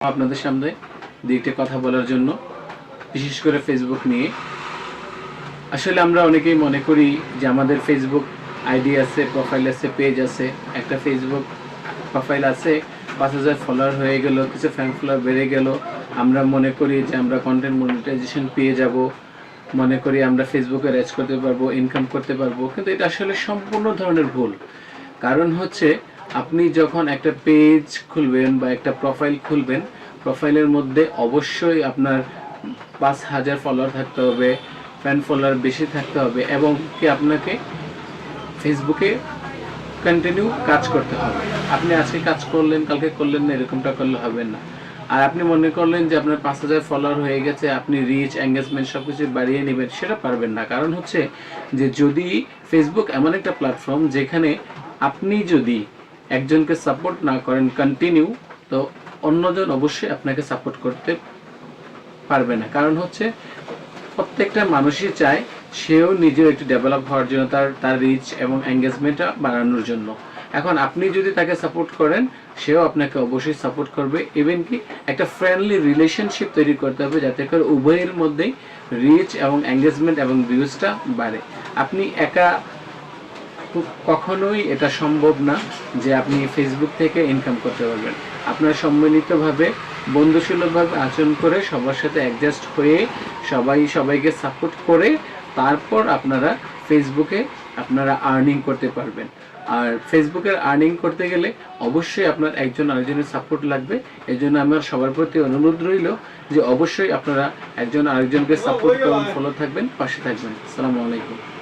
আপনাদের সামনে দু একটা কথা বলার জন্য, বিশেষ করে ফেসবুক নিয়ে। আসলে আমরা অনেকেই মনে করি যে আমাদের ফেসবুক আইডি আছে প্রোফাইল আছে পেজ আছে। একটা ফেসবুক প্রোফাইল আছে, পাঁচ হাজার ফলোয়ার হয়ে গেল, কিছু ফ্যান ফলোয়ার বেড়ে গেল। আমরা মনে করি যে আমরা কন্টেন্ট মনিটাইজেশন পেয়ে যাব। মনে করি আমরা ফেসবুকে রেজ করতে পারব ইনকাম করতে পারব। কিন্তু এটা আসলে সম্পূর্ণ ধরনের ভুল। কারণ হচ্ছে আপনি যখন একটা পেজ খুলবেন বা একটা প্রোফাইল খুলবেন প্রোফাইলের মধ্যে অবশ্যই আপনার পাঁচ হাজার ফলোয়ার থাকতে হবে ফ্যান ফলোয়ার বেশি থাকতে হবে এবং কি আপনাকে ফেসবুকে কন্টিনিউ কাজ করতে হবে। আপনি আজকে কাজ করলেন, কালকে করলেন না, এরকমটা করলে হবে না। আর আপনি মনে করলেন যে আপনার পাঁচ হাজার ফলোয়ার হয়ে গেছে, আপনি রিচ এঙ্গেজমেন্ট সব কিছু বাড়িয়ে নেবেন, সেটা পারবেন না। কারণ হচ্ছে যে যদি ফেসবুক এমন একটা প্ল্যাটফর্ম যেখানে আপনি যদি একজনকে সাপোর্ট না করেন কন্টিনিউ তো অন্যজন অবশ্যই আপনাকে সাপোর্ট করতে পারবে না। কারণ হচ্ছে, প্রত্যেকটা মানুষই চায় সেও নিজেও একটু ডেভেলপ হওয়ার জন্য তার তার রিচ এবং এঙ্গেজমেন্টটা বাড়ানোর জন্য। এখন আপনি যদি তাকে সাপোর্ট করেন, সেও আপনাকে অবশ্যই সাপোর্ট করবে। ইভেন কি একটা ফ্রেন্ডলি রিলেশনশিপ তৈরি করতে হবে যাতে করে উভয়ের মধ্যেই রিচ এবং এঙ্গেজমেন্ট এবং ভিউজটা বাড়ে। আপনি একা কখনোই এটা সম্ভব না যে আপনি ফেসবুক থেকে ইনকাম করতে পারবেন। আপনার সম্মিলিতভাবে, বন্ধুসুলভভাবে আচরণ করে সবার সাথে অ্যাডজাস্ট হয়ে সবাই সবাইকে সাপোর্ট করে তারপর আপনারা ফেসবুকে আপনারা আর্নিং করতে পারবেন। আর ফেসবুকের আর্নিং করতে গেলে অবশ্যই আপনার একজন আরেকজনের সাপোর্ট লাগবে। এই জন্য আমার সবার প্রতি অনুরোধ রইল যে অবশ্যই আপনারা একজন আরেকজনকে সাপোর্ট করুন ফলো থাকবেন, পাশে থাকবেন। আসসালামু আলাইকুম।